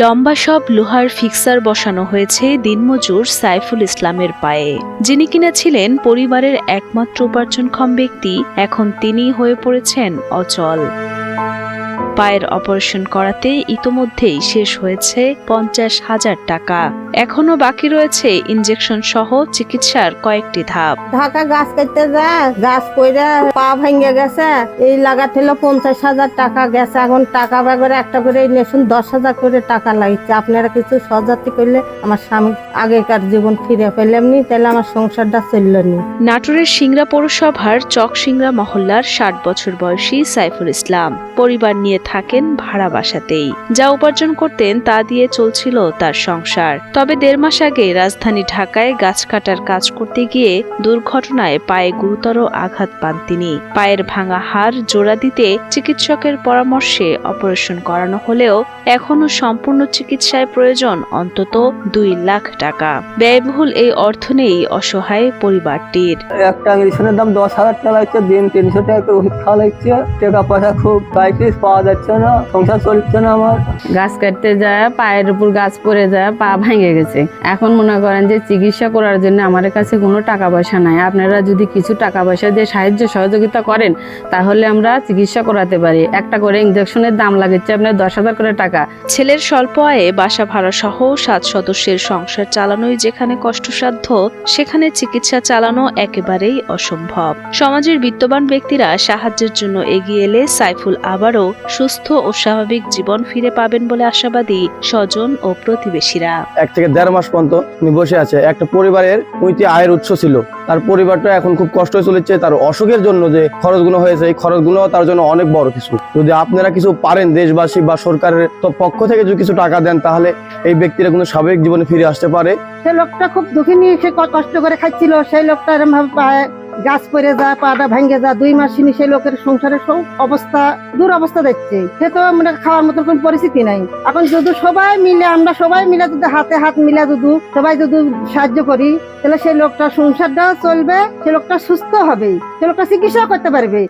লম্বা সব লোহার ফিক্সার বসানো হয়েছে দিনমজুর সাইফুল ইসলামের পায়ে। যিনি কিনা ছিলেন পরিবারের একমাত্র উপার্জনক্ষম ব্যক্তি, এখন তিনি হয়ে পড়েছেন অচল। পায়ের অপারেশন করাতে ইতোমধ্যেই শেষ হয়েছে পঞ্চাশ হাজার টাকা। এখনও বাকি রয়েছে ইনজেকশন সহ চিকিৎসার কয়েকটি ধাপ। ঢাকা গাছ কাটতে যায় গাছ কইরা পা ভেঙে গেছে এই লাগাছিল পঞ্চাশ হাজার টাকা গেছে এখন টাকা ব্যাগরে একটা করে নেশুন দশ হাজার করে টাকা লাগছে। আপনারা কিছু সজাতি করলে আমার স্বামী আগেকার জীবন ফিরে পেলাম নি তাহলে আমার সংসারটা চলল নি। নাটোরের সিংড়া পৌরসভার চক সিংড়া মহল্লার ষাট বছর বয়সী সাইফুল ইসলাম। পরিবার নিয়ে থাকেন ভাড়া বাসাতেই। যা উপার্জন করতেন তা দিয়ে চলছিল তার সংসার। তবে দেড় মাস আগে রাজধানী ঢাকায় গাছ কাটার কাজ করতে গিয়ে দুর্ঘটনায় পায়ে গুরুতর আঘাত পান তিনি। পায়ের ভাঙা হাড় জোড়া দিতে চিকিৎসকের পরামর্শে অপারেশন করানো হলেও এখনও সম্পূর্ণ চিকিৎসায় প্রয়োজন অন্তত দুই লাখ টাকা। ব্যয়বহুল এই অর্থ নেই অসহায় পরিবারটির। একটা ইঞ্জেকশনের দাম দশ হাজার টাকা লাগছে, দিন তিনশো টাকা ওষুধ খাওয়া লাগছে, টাকা পয়সা খুব ক্রাইসিস পাওয়া যাচ্ছে না সংসার চলছে না আমার। গাছ কাটতে যায় পায়ের উপর গাছ পড়ে যায় পা ভেঙে গেছে। এখন মনে করেন যে চিকিৎসা করার জন্য আমার কাছে কোনো টাকা পয়সা নাই। আপনারা যদি কিছু টাকা পয়সা দিয়ে সাহায্য সহযোগিতা করেন তাহলে আমরা চিকিৎসা করাতে পারি। একটা করে ইঞ্জেকশনের দাম লাগছে আপনার দশ হাজার করে টাকা। ছেলের স্বল্প আয়ে বাসা ভাড়া সহ সাত সদস্যের সংসার চালানোই যেখানে কষ্টসাধ্য সেখানে চিকিৎসা চালানো একেবারেই অসম্ভব। সমাজের বিত্তবান ব্যক্তিরা সাহায্যের জন্য এগিয়ে এলে সাইফুল আবারও সুস্থ ও স্বাভাবিক জীবন ফিরে পাবেন বলে আশাবাদী স্বজন ও প্রতিবেশীরা। এক থেকে দেড় মাস পর্যন্ত উনি বসে আছে। একটা পরিবারের উইটি আয়ের উৎস ছিল। তার পরিবারটা এখন খুব কষ্ট চলেছে। তার অসুখের জন্য যে খরচগুলো হয়েছে এই খরচগুলো তার জন্য অনেক বড় কিছু। যদি আপনারা কিছু পারেন দেশবাসী বা সরকারের তো পক্ষ থেকে যদি কিছু টাকা দেন তাহলে এই ব্যক্তিরা কিন্তু স্বাভাবিক জীবনে ফিরে আসতে পারে। সে লোকটা খুব দুঃখী নিয়ে সে কষ্ট করে খাচ্ছিল। সেই লোকটা এরম ভাবে পায়ে। গাছ পরে যায় পাটা ভেঙে যা, দুই মাস নি সেই লোকের সংসারের সব অবস্থা দূর অবস্থা দেখছে। সে তো মানে খাওয়ার মতো কোন পরিস্থিতি নাই। এখন যদি সবাই মিলে, আমরা সবাই মিলে যদি হাতে হাত মিলে যদি সবাই যদি সাহায্য করি, তাহলে সেই লোকটা সংসারটাও চলবে সে লোকটা সুস্থ হবে সে লোকটা চিকিৎসা করতে পারবে।